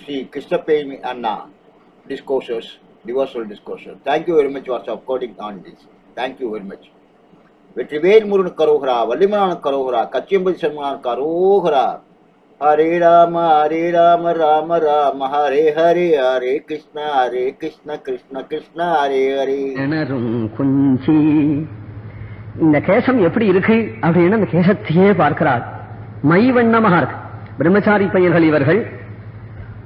Sri Krishnapayami Anna discourses, devotional discourses. Thank you very much for supporting on this. Thank you very much. Vetrivel Murugan கரோகரா வள்ளிமலான கரோகரா கச்சியம்பதி சண்முகன் கரோகரா ஹரே ராம ஹரே ராம ராம ராம ஹரே ஹரே ஹரே கிருஷ்ண ஹரே கிருஷ்ண கிருஷ்ண கிருஷ்ண ஹரே ஹரே கிணறும் குஞ்சி இந்த கேசம் எப்படி இருக்கு அப்படின்னு அந்த கேசத்தையே பார்க்கிறார் மை வண்ணமாக இருக்கு பிரம்மச்சாரி பையர்கள் இவர்கள்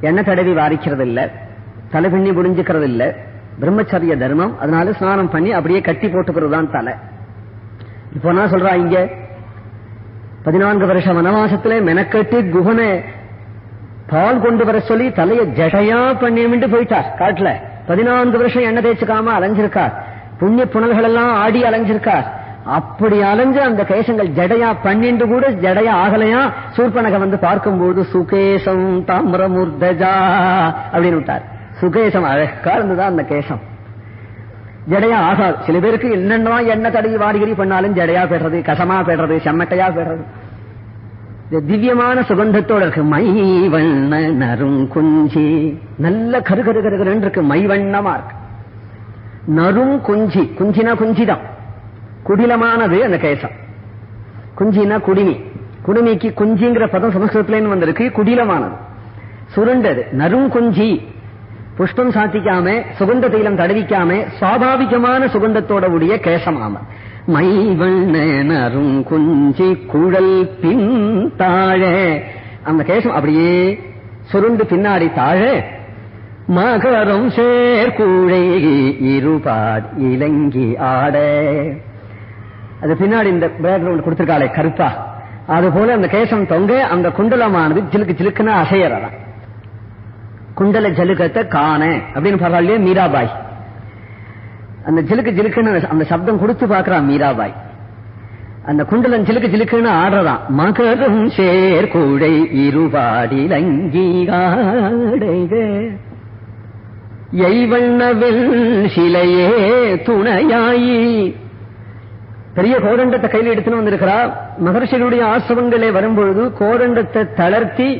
எண்ணெய் தடவி வாரிக்கிறது இல்ல தலை பின்னி புரிஞ்சுக்கிறது இல்ல பிரம்மச்சரிய தர்மம் அதனால ஸ்நானம் பண்ணி அப்படியே கட்டி போட்டுக்கிறது தான் தலை. இப்போ என்ன சொல்றா இங்க? பதினான்கு வருஷ வனவாசத்துல மெனக்கட்டு குகனை பால் கொண்டு வர சொல்லி தலையை ஜடையா பண்ணிட்டு போயிட்டார். காட்டுல பதினான்கு வருஷம் எண்ணெய் தேய்ச்சிக்காம அலைஞ்சிருக்கார். புண்ணிய புனல்கள் எல்லாம் ஆடி அலைஞ்சிருக்கார். அப்படி அலைஞ்சு அந்த கேசங்கள் ஜடையா பண்ணிண்டு கூட ஜடையா ஆகலையா? சூர்பனக வந்து பார்க்கும்போது சுகேசம் தாமிரமுர்தஜா அப்படின்னு விட்டார். சுகேசம் அழகா இருந்துதான் அந்த கேசம். ஜடையா ஆகாது. சில பேருக்கு என்னென்னா எண்ணெய் தடவி வாரிகிரி பண்ணாலும் ஜடையா பெடுறது கசமா பெடுறது செம்மட்டையா பெடுறது திவ்யமான சுகந்தத்தோட இருக்கு. மை வண்ண நரும் குஞ்சி. நல்ல கரு கரு கரு கருன்னு இருக்கு. மை வண்ணமா இருக்கு. நரும் குஞ்சி. குஞ்சினா குஞ்சிதான். குடிலமானது அந்த கேசம் குஞ்சின்னா குடிமி. குடிமிக்கு குஞ்சிங்கிற பதம் சமஸ்கிருதத்துல வந்திருக்கு குடிலமானது. சுருண்டது நரும் குஞ்சி. புஷ்பம் சாத்திக்காம சுகந்த தைலம் தடவிக்காம சுவாபாவிகமான சுகந்தத்தோட உடைய கேசமாம. மைவண்ண நரும் குஞ்சி குழல் பின் தாழ. அந்த கேசம் அப்படியே சுருண்டு பின்னாடி தாழ. மகரம் சேர்கூழை இருபாட் இலங்கி ஆட. அது பின்னாடி இந்த பேக்ரவுண்ட் கொடுத்திருக்காளே கருப்பா. அது போல அந்த கேசம் தொங்க அந்த குண்டலமானது ஜிலுக்கு ஜிலுக்குன்னு அசையறதான் குண்டல ஜலுக்கத்தை காண அப்படின்னு பரவாயில்லையே மீராபாய். அந்த ஜிலுக்கு ஜிலுக்குன்னு அந்த சப்தம் கொடுத்து பாக்குறான் மீராபாய். அந்த குண்டலன் ஜிலுக்கு ஜிலுக்குன்னு ஆடுறதான் மகரும் சேர் கூடை இருபாடில் அங்கீகாடைக எய்வண்ணவில் சிலையே துணையாயி பெரிய கோதண்டத்தை கையில் எடுத்துன்னு வந்திருக்கிறா. மகர்ஷிகளுடைய ஆசிரமங்களே வரும்பொழுது கோதண்டத்தை தளர்த்தி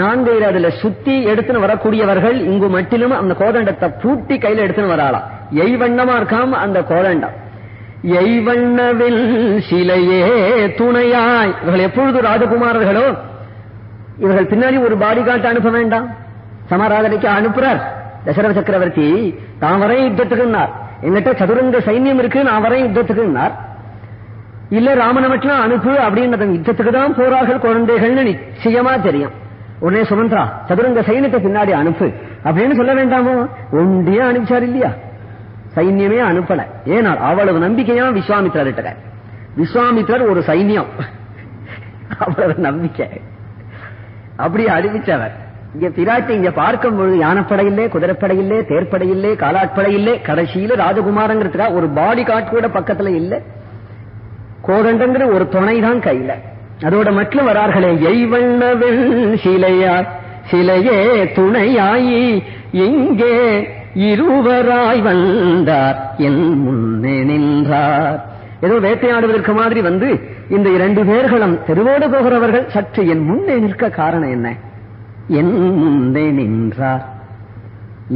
நான்கு அதுல சுத்தி எடுத்துன்னு வரக்கூடியவர்கள் இங்கு மட்டிலும் அந்த கோதண்டத்தை பூட்டி கையில எடுத்துன்னு வராளாம் எய்வண்ணமா இருக்காம அந்த கோதண்டம். எய்வண்ணவில் சிலையே துணையாய். இவர்கள் எப்பொழுது ராஜகுமாரர்களோ இவர்கள் பின்னாடி ஒரு பாடிகாட்டு அனுப்ப வேண்டாம். சமராதனைக்கு அனுப்புறார். தசரத சக்கரவர்த்தி தான் வரையும் யுத்தத்துக்குன்னார் எங்கிட்ட சதுரங்க சைன்யம் இருக்கு நான் வரையும் யுத்தத்துக்குன்னார் இல்ல ராமனை மட்டும் அனுப்பு அப்படின்னு யுத்தத்துக்கு தான் போறார்கள் குழந்தைகள்னு நிச்சயமா தெரியும். உடனே சுமந்திரா சதுரங்க சைன்யத்தை பின்னாடி அனுப்பு அப்படின்னு சொல்ல வேண்டாமோ? ஒன்றியா அனுப்பிச்சார் இல்லையா? சைன்யமே அனுப்பல. ஏன்னா அவ்வளவு நம்பிக்கையா விஸ்வாமித்ரர் விஸ்வாமித்திரர் ஒரு சைன்யம். அவ்வளவு நம்பிக்கை. அப்படி அறிவிச்சவர் இங்க பிராட்டி இங்க பார்க்கும் பொழுது யானைப்படையில்லே குதிரைப்படையில்லே தேர்ப்படையில்லே காலாட்படையில்லே கடைசியில ராஜகுமாரங்கிறதுக்காக ஒரு பாடி காட் கூட பக்கத்துல இல்ல. கோதண்டங்கிற ஒரு துணை தான் கையில. அதோட மட்டும் வரார்களே எய்வண்ணவில் சிலையா சிலையே துணையாயி இங்கே இருவராய் வந்தார் என் முன்னே நின்றார். ஏதோ வேட்டையாடுவதற்கு மாதிரி வந்து இந்த இரண்டு பேர்களும் தெருவோடு போகிறவர்கள் சற்று என் முன்னே நிற்க காரணம் என்ன? என் முன்னே நின்றார்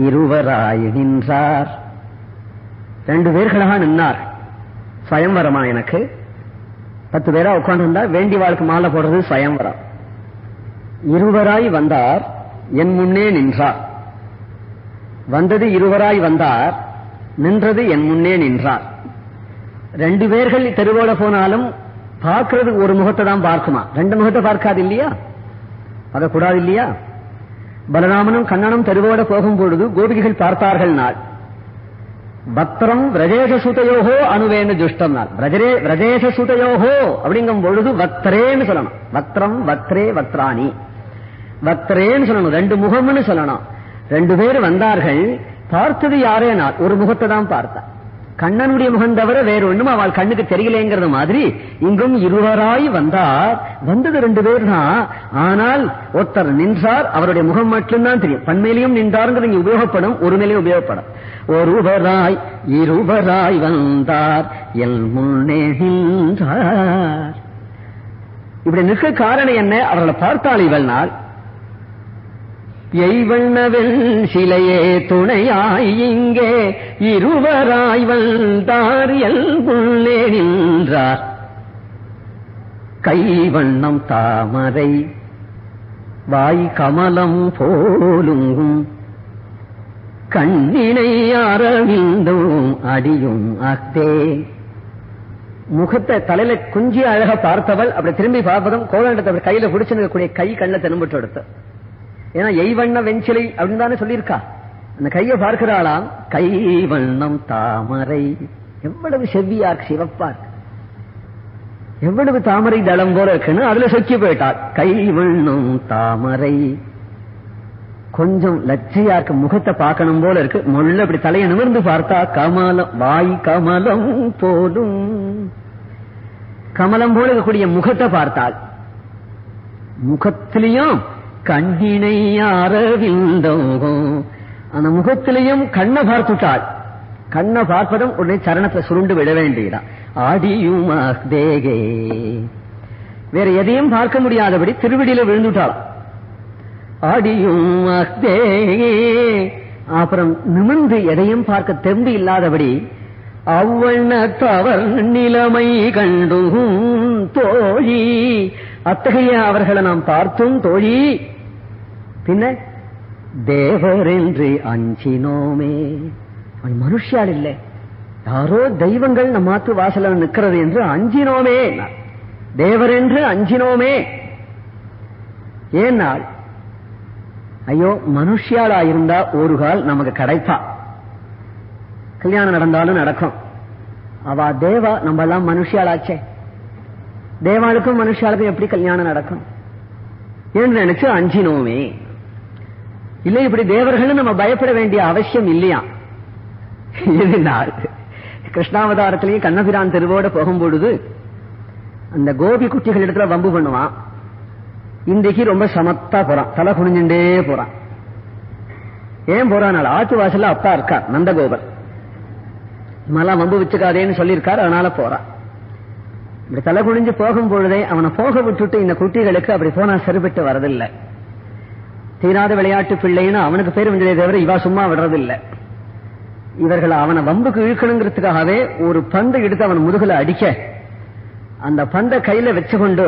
இருவராய் நின்றார். ரெண்டு பேர்களாக நின்னார். சுயம்பரமா எனக்கு? பத்து பேரா உட்காந்துருந்தா வேண்டி வாழ்க்கை மாலை போடுறது சுயம்பரம். இருவராய் வந்தார் என் முன்னே நின்றார். வந்தது இருவராய் வந்தார் நின்றது என் முன்னே நின்றார். ரெண்டு பேர்கள் தெருவோட போனாலும் பார்க்கறது ஒரு முகத்தை தான் பார்க்குமா? ரெண்டு முகத்தை பார்க்காது இல்லையா? பார்க்கக்கூடாது இல்லையா? பலராமனும் கண்ணனும் தெருவோட போகும் பொழுது கோபிகைகள் பார்த்தார்கள் நாள். பத்திரம் விரஜேசுதையோஹோ அணுவேன்னு ஜுஷ்டம் நாள் விரஜரே விரஜேஷ அப்படிங்கும் பொழுது வக்தரேன்னு சொல்லணும். வக்திரம் வக்திரே வக்திராணி வக்ரேன்னு சொல்லணும். ரெண்டு முகம்னு சொல்லணும். ரெண்டு பேர் வந்தார்கள். பார்த்தது யாரே நான் ஒரு முகத்தை தான் பார்த்தா கண்ணனுடைய முகம் தவிர வேற ஒண்ணும் அவள் கண்ணுக்கு தெரியலேங்கிறது மாதிரி இங்கும் இருவராய் வந்தார். வந்தது ரெண்டு பேர் தான் ஆனால் ஒருத்தர் நின்றார் அவருடைய முகம் மட்டும்தான் தெரியும். பண்மையிலையும் நின்றாருங்கிறது இங்க உபயோகப்படும் ஒரு நிலையும் உபயோகப்படும். ஒருவராய் இருவராய் வந்தார். எல் முன்னே நின்றார். இப்படி நிற்க காரணம் என்ன? அவர்களை பார்த்தாள் இவள் நாள். எய்வண்ணவெல் சிலையே துணையாய் இங்கே இருவராய் வந்தார் எல் நின்றார். கைவண்ணம் தாமரை வாய் கமலம் போலுங்கும். கண்ணினை அரவிந்தும் அடியும் அக்தே முகத்தை தலையில குஞ்சி அழக பார்த்தவள் அப்படி திரும்பி பார்ப்பதும் கோலண்டத்தை கையில பிடிச்சிருக்கக்கூடிய கை கண்ணை தென்பட்டு எடுத்து. ஏன்னா எய்வண்ண வெஞ்சிலை அப்படின்னு தானே சொல்லியிருக்கா. அந்த கையை பார்க்கிறாளாம் கை வண்ணம் தாமரை. எவ்வளவு செவ்வியா சிவப்பார் எவ்வளவு தாமரை தளம் போல இருக்குன்னு அதுல சொக்கி போயிட்டாள் கை வண்ணம் தாமரை. கொஞ்சம் லட்சையா இருக்கு முகத்தை பார்க்கணும் போல இருக்கு. முள்ள அப்படி தலையை நிமிர்ந்து பார்த்தா கமலம் வாய் கமலம் போலும். கமலம் போல இருக்கக்கூடிய முகத்தை பார்த்தாள் முகத்திலையும் கண்டினை அரவிந்தோ அந்த முகத்திலையும் கண்ணை பார்த்துட்டாள். கண்ணை பார்ப்பதும் உடனே சரணத்தை சுருண்டு விட வேண்டியதான் ஆடியும் தேகே வேற எதையும் பார்க்க முடியாதபடி திருவிடியில விழுந்துட்டாளாம் ஆடியும் தேகே அப்புறம் நிமிர்ந்து எதையும் பார்க்க தெம்பு இல்லாதபடி அவ்வண்ண தவர் நிலைமை கண்டும் தோழி. அத்தகைய அவர்களை நாம் பார்த்தும் தோழி. பின்ன தேவர் என்று அஞ்சினோமே. அவன் மனுஷியால் இல்லை. யாரோ தெய்வங்கள் நம்ம மாத்து வாசல நிற்கிறது என்று அஞ்சினோமே தேவர் என்று அஞ்சினோமே. ஏனால் ஐயோ மனுஷியாலா இருந்தா ஒரு கால் நமக்கு கிடைப்பா. கல்யாணம் நடந்தாலும் நடக்கும். அவ தேவா நம்ம எல்லாம் மனுஷியாளாச்சே. தேவாளுக்கும் மனுஷாளுக்கும் எப்படி கல்யாணம் நடக்கும்? என்று நினைச்சு அஞ்சினோமே. இல்லை இப்படி தேவர்கள் நம்ம பயப்பட வேண்டிய அவசியம் இல்லையா? இதனால் கிருஷ்ணாவதாரத்திலேயே கண்ணபிரான் தெருவோட போகும்பொழுது அந்த கோபி குட்டிகள் இடத்துல வம்பு பண்ணுவான். இன்றைக்கு ரொம்ப சமத்தா போறான். தலை குனிஞ்சுட்டே போறான். ஏன் போறான் ஆத்து வாசல்ல அப்பா இருக்கார் நந்தகோபர். இவெல்லாம் வம்பு வச்சுக்காதேன்னு சொல்லியிருக்காரு அதனால போறான். இப்படி தலை குனிஞ்சு போகும் பொழுதே அவனை போக விட்டுட்டு இந்த குட்டிகளுக்கு அப்படி போனா சரிபட்டு வரதில்லை. தீராத விளையாட்டு பிள்ளைன்னு அவனுக்கு பேர் வந்ததே தவிர இவா சும்மா விடுறதில்லை. இவர்கள் அவனை வம்புக்கு இழுக்கணுங்கிறதுக்காகவே ஒரு பந்தை எடுத்து அவன் முதுகுல அடிக்க அந்த பந்தை கையில வச்சு கொண்டு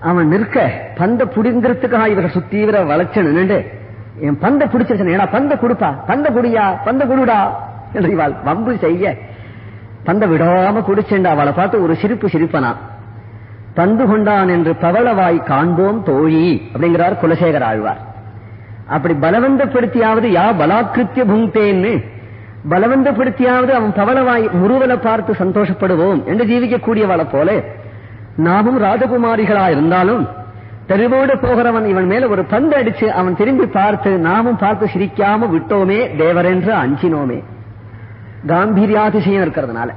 அவன் நிற்க பந்தை புடிங்கிறதுக்காக இவர்கள் சுத்தி வளர்ச்சி நின்று என் பந்தை பிடிச்சிருச்சு ஏன்னா பந்தை கொடுப்பா பந்தை குடியா பந்தை குடுடா என்று இவாள் வம்பு செய்ய பந்தை விடாம குடிச்சேன்டா அவளை பார்த்து ஒரு சிரிப்பு சிரிப்பனா. தந்து கொண்டான் என்று பவளவாய் காண்போம் தோழி அப்படிங்கிறார் குலசேகர் ஆழ்வார். அப்படி பலவந்தப்படுத்தியாவது யா பலாக்கிருத்திய புங்கேன்னு பலவந்தப்படுத்தியாவது அவன் பவளவாய் முருவலை பார்த்து சந்தோஷப்படுவோம் என்று ஜீவிக்கக்கூடியவளை போல நாமும் ராஜகுமாரிகளா இருந்தாலும் தெருவோடு போகிறவன் இவன் மேல ஒரு பந்து அடிச்சு அவன் திரும்பி பார்த்து நாமும் பார்த்து சிரிக்காம விட்டோமே தேவரென்று அஞ்சினோமே. காம்பீரியாதிசயம் இருக்கிறதுனால.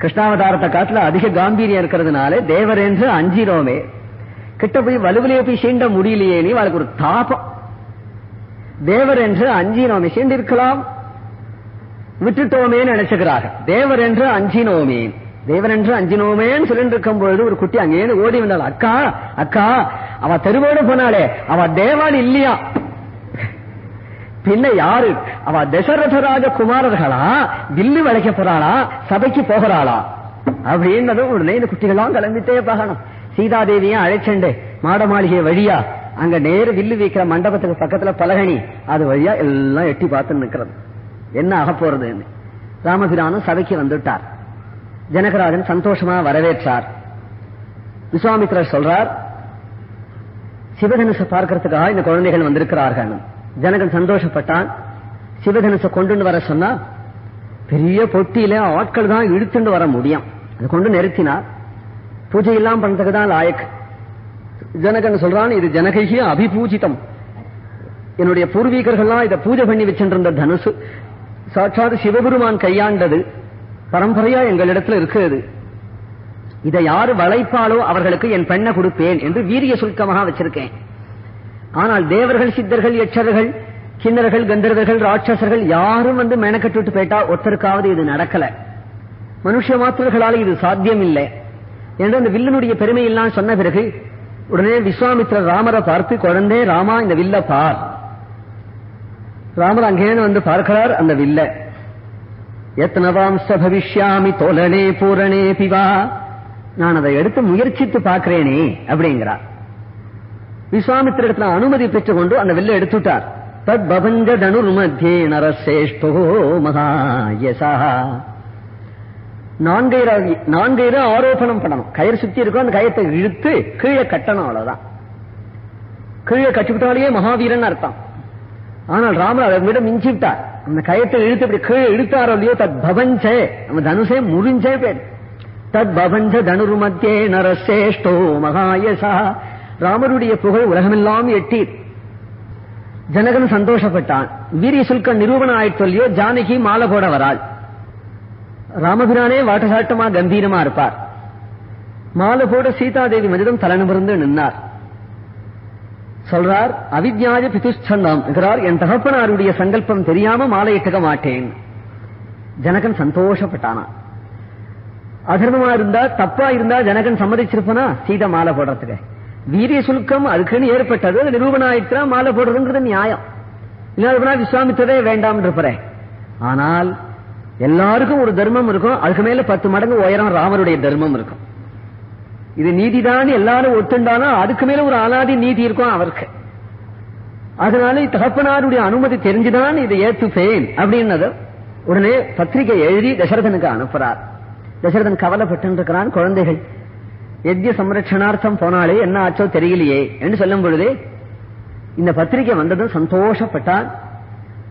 கிருஷ்ணாவதாரத்தை காட்டுல அதிக காம்பீரியம் இருக்கிறதுனால தேவர் என்று அஞ்சினோமே. கிட்ட போய் வலுவிலேயே போய் சீண்ட முடியலையே நீ அவளுக்கு ஒரு தாபம். தேவர் என்று அஞ்சினோமே சீண்டிருக்கலாம். விட்டுட்டோமே நினைச்சுக்கிறாங்க தேவர் என்று அஞ்சினோமே. தேவர் என்று அஞ்சினோமேன்னு சொல்லிட்டு இருக்கும் பொழுது ஒரு குட்டி அங்கேன்னு ஓடி வந்தாள். அக்கா அக்கா அவ தெருவோடு போனாலே அவ தேவான் இல்லையா? பின்ன யாரு? அவ தசரதராஜ குமாரர்களா? வில்லு வளைக்க போறாளா? சபைக்கு போகிறாளா? அப்படின்னதும் உடனே இந்த குட்டிகள்லாம் கிளம்பிட்டே பார்க்கணும். சீதாதேவியும் அழைச்சண்டு மாட மாளிகை வழியா அங்க நேரு வில்லு வீக்கிற மண்டபத்துக்கு பக்கத்துல பலகணி அது வழியா எல்லாம் எட்டி பார்த்து நிக்கிறது. என்ன ஆக போறதுன்னு. ராமபிரானும் சபைக்கு வந்துட்டார். ஜனகராஜன் சந்தோஷமா வரவேற்றார். விஸ்வாமித்ரர் சொல்றார் சிவதனுச பார்க்கறதுக்காக இந்த குழந்தைகள் வந்திருக்கிறார்கள். ஜனகன் சந்தோஷப்பட்டான். சிவதனுசை கொண்டு வர சொன்னா பெரிய பொட்டியில ஆட்கள் தான் இழுத்துண்டு வர முடியும். அதை கொண்டு நிறுத்தினார். பூஜை எல்லாம் பண்றதுக்கு தான் லாயக். ஜனகன் சொல்றான் இது ஜனகைகி அபிபூஜிதம். என்னுடைய பூர்வீகர்கள்லாம் இதை பூஜை பண்ணி வச்சிருந்த தனுசு. சாட்சாத் சிவபெருமான் கையாண்டது பரம்பரையா எங்களிடத்துல இருக்கிறது. இதை யாரு வளைப்பாலோ அவர்களுக்கு என் பெண்ணை கொடுப்பேன் என்று வீரிய சுல்கமாக வச்சிருக்கேன். ஆனால் தேவர்கள் சித்தர்கள் யட்சர்கள் கிண்ணர்கள் கந்தர்வர்கள் ராட்சசர்கள் யாரும் வந்து மெனக்கட்டு போயிட்டா ஒருத்தருக்காவது இது நடக்கல. மனுஷ மாத்திரர்களால் இது சாத்தியம் இல்லை என்று அந்த வில்லனுடைய பெருமையெல்லாம் சொன்ன பிறகு உடனே விஸ்வாமித்ரர் ராமரை பார்த்து குழந்தை ராமா இந்த வில்ல பார். ராமர் அங்கேன்னு வந்து பார்க்கிறார் அந்த வில்ல. எத்தனவாம்ச பவிஷ்யாமி தோலனே பூரணே பிவா. நான் அதை எடுத்து முயற்சித்து பார்க்கிறேனே அப்படிங்கிறார். விஸ்வாமித்திரத்துல அனுமதி பெற்றுக்கொண்டு அந்த வில்ல எடுத்துட்டார் தத் பபஞ்ச தனுர் மத்தியே நரசேஷ்டோ மகாயசா. நான்கைர நான்கைர ஆரோபணம் பண்ணணும். கயிறு சுத்தி இருக்கும் அந்த கயத்தை இழுத்து கீழே கட்டணும் அவ்வளவுதான். கீழே கட்டிவிட்டாலேயே மகாவீரன் அர்த்தம். ஆனால் ராமர் அதை விட மிஞ்சிவிட்டார். அந்த கயத்தை இழுத்து இப்படி கீழே இழுத்தாரோ இல்லையோ தத் பவஞ்சே நம்ம தனுஷே முறிஞ்சே பேர் தத் பவஞ்ச தனுர் மத்தியே நரசேஷ்டோ மகாயசா. ராமருடைய புகழ் உலகமெல்லாம் எட்டி ஜனகன் சந்தோஷப்பட்டான். வீரிய சுல்கன் நிரூபணம் ஆயிட்டு ஜானகி மாலை போட வராள். ராமபிரானே வாட்டசாட்டமா கம்பீரமா இருப்பார். மாலை போட சீதாதேவி மனிதம் தலைநிமிர்ந்து நின்னார். சொல்றார் அவித்யாஜ பிதுஷ்சந்தம் என்கிறார். என் தகப்பனாருடைய சங்கல்பம் தெரியாம மாலை இட்டுக்க மாட்டேன். ஜனகன் சந்தோஷப்பட்டானா? அதர்மமா இருந்தா தப்பா இருந்தா ஜனகன் சம்மதிச்சிருப்பனா? சீதா மாலை போடுறதுக்கு. வீரிய சுல்கம் அதுக்குன்னு ஏற்பட்டது அது நிரூபணம் மாலை போடுறதுங்கிறது நியாயம். இல்லாத விஸ்வாமித்தரே வேண்டாம் இருப்பறேன் ஆனால் எல்லாருக்கும் ஒரு தர்மம் இருக்கும் அதுக்கு மேல பத்து மடங்கு உயரம் ராமருடைய தர்மம் இருக்கும். இது நீதிதான் எல்லாரும் ஒத்துண்டானா அதுக்கு மேல ஒரு அலாதி நீதி இருக்கும் அவருக்கு. அதனால தகப்பனாருடைய அனுமதி தெரிஞ்சுதான் இதை ஏத்துப்பேன் அப்படின்னது. உடனே பத்திரிகை எழுதி தசரதனுக்கு அனுப்புறார். தசரதன் கவலைப்பட்டு இருக்கிறான் குழந்தைகள். யஜ்ய சம்ரட்சணார்த்தம் போனாலே என்ன ஆச்சோ தெரியலையே என்று சொல்லும் பொழுதே இந்த பத்திரிகை வந்ததும் சந்தோஷப்பட்டான்.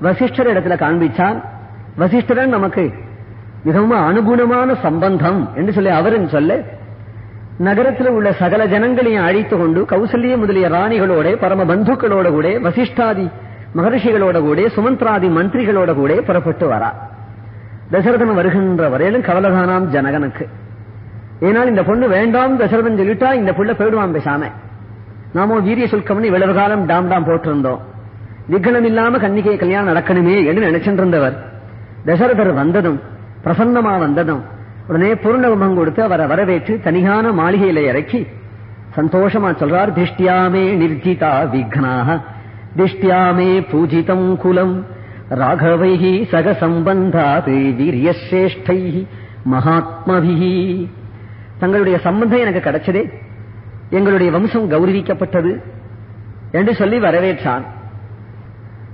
வசிஷ்டர் இடத்துல காண்பிச்சான். வசிஷ்டரன் நமக்கு மிகவும் அனுகுணமான சம்பந்தம் என்று சொல்லி அவருன்னு சொல்ல நகரத்தில் உள்ள சகல ஜனங்களையும் அழைத்து கொண்டு கௌசல்ய முதலிய ராணிகளோட பரம பந்துக்களோட கூட வசிஷ்டாதி மகர்ஷிகளோட கூட சுமந்திராதி மந்திரிகளோட கூட புறப்பட்டு வரா. தசரதன் வருகின்ற வரையிலும் கவலதானாம் ஜனகனுக்கு. ஏனால் இந்த பொண்ணு வேண்டாம் தசரதன் சொல்லிட்டா இந்த புள்ள போயிடுவான் பேசாம. நாமோ வீரிய சுல்கம்னு இவ்வளவு காலம் டாம் டாம் போட்டிருந்தோம். விக்னம் இல்லாம கன்னிகை கல்யாணம் நடக்கணுமே என்று நினைச்சிட்டு இருந்தவர் தசரதர் வந்ததும் பிரசன்னமா வந்ததும் உடனே பூர்ணகுமம் கொடுத்து அவரை வரவேற்று தனியான மாளிகையில இறக்கி சந்தோஷமா சொல்றார் திஷ்டியாமே நிர்ஜிதா விக்னாக திஷ்டியாமே பூஜிதம் குலம் ராகவை சக சம்பந்தாது வீரியசிரேஷ்டை மகாத்மபிகி தங்களுடைய சம்பந்தம் எனக்கு கிடைச்சதே. எங்களுடைய வம்சம் கௌரவிக்கப்பட்டது என்று சொல்லி வரவேற்றான்.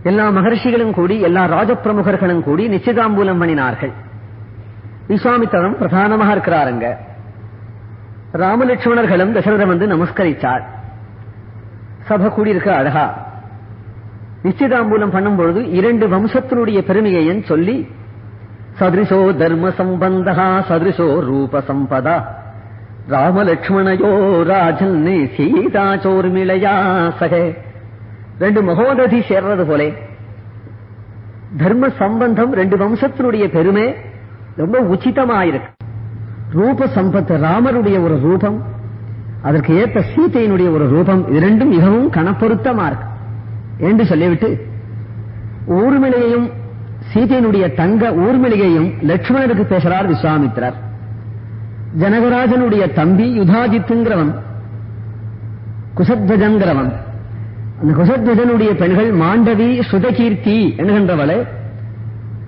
எல்லா மகர்ஷிகளும் கூடி எல்லா ராஜப்பிரமுகர்களும் கூடி நிச்சயதாம்பூலம் பண்ணினார்கள். விஸ்வாமித்திரன் பிரதானமாக இருக்கிறாருங்க ராமலட்சுமணர்களும் தசரதம் வந்து நமஸ்கரித்தார். சபை கூடியிருக்க அழகா. நிச்சயதாம்பூலம் பண்ணும் பொழுது இரண்டு வம்சத்தினுடைய பெருமையையும் சொல்லி சதிருஷோ தர்ம சம்பந்தா சதிருஷோ ரூப சம்பதா. ராமலட்சுமணயோ ராஜன் சீதா சோர்மிளையா சகே. ரெண்டு மகோததி சேர்றது போலே. தர்ம சம்பந்தம் ரெண்டு வம்சத்தினுடைய பெருமை ரொம்ப உச்சிதமாயிருக்கு. ரூப சம்பத்து ராமருடைய ஒரு ரூபம் அதற்கு ஏற்ப சீதையினுடைய ஒரு ரூபம் இது ரெண்டும் மிகவும் கணப்பொருத்தமா இருக்கு. என்று சொல்லிவிட்டு ஊர்மிளையையும் சீதையினுடைய தங்க ஊர்மிளையையும் லட்சுமணருக்கு பேசுறார் விஸ்வாமித்திரர். ஜனகராஜனுடைய தம்பி யுதாஜித்துங்கிறவன் குசத்வஜங்கிறவன். அந்த குசத்வஜனுடைய பெண்கள் மாண்டவி சுதகீர்த்தி என்கின்றவளை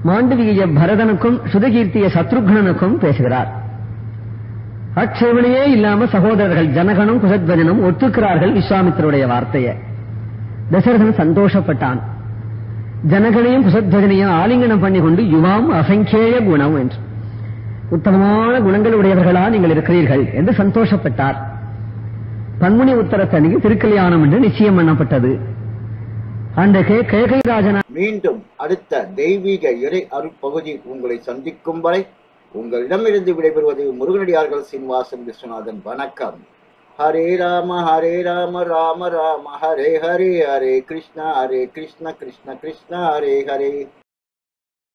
மாண்டவிய பரதனுக்கும் சுதகீர்த்திய சத்ருக்னனுக்கும் பேசுகிறார். ஆட்சேபனையே இல்லாம சகோதரர்கள் ஜனகனும் குசத்வஜனும் ஒத்துக்கிறார்கள் விஸ்வாமித்தருடைய வார்த்தையை. தசரதன் சந்தோஷப்பட்டான். ஜனகனையும் குசத்வஜனையும் ஆலிங்கனம் பண்ணி கொண்டு யுவாம் அசங்கேய குணம் என்று. உத்தமமான குணங்களுடையவர்களா நீங்கள் இருக்கிறீர்கள் என்று சந்தோஷப்பட்டார். பன்முனி உத்தரத்தணிக்கு திருக்கல்யாணம் என்று நிச்சயம் பண்ணப்பட்டது. அன்றைக்கு கேகைராஜனா மீண்டும் அடுத்த தெய்வீக இறை அருட்பகுதி உங்களை சந்திக்கும் வரை உங்களிடமிருந்து விடைபெறுவது முருகனடியார்கள் சீனிவாசன் விஸ்வநாதன். வணக்கம். ஹரே ராம ஹரே ராம ராம ராம ஹரே ஹரே ஹரே கிருஷ்ண ஹரே கிருஷ்ண கிருஷ்ண கிருஷ்ண ஹரே ஹரே.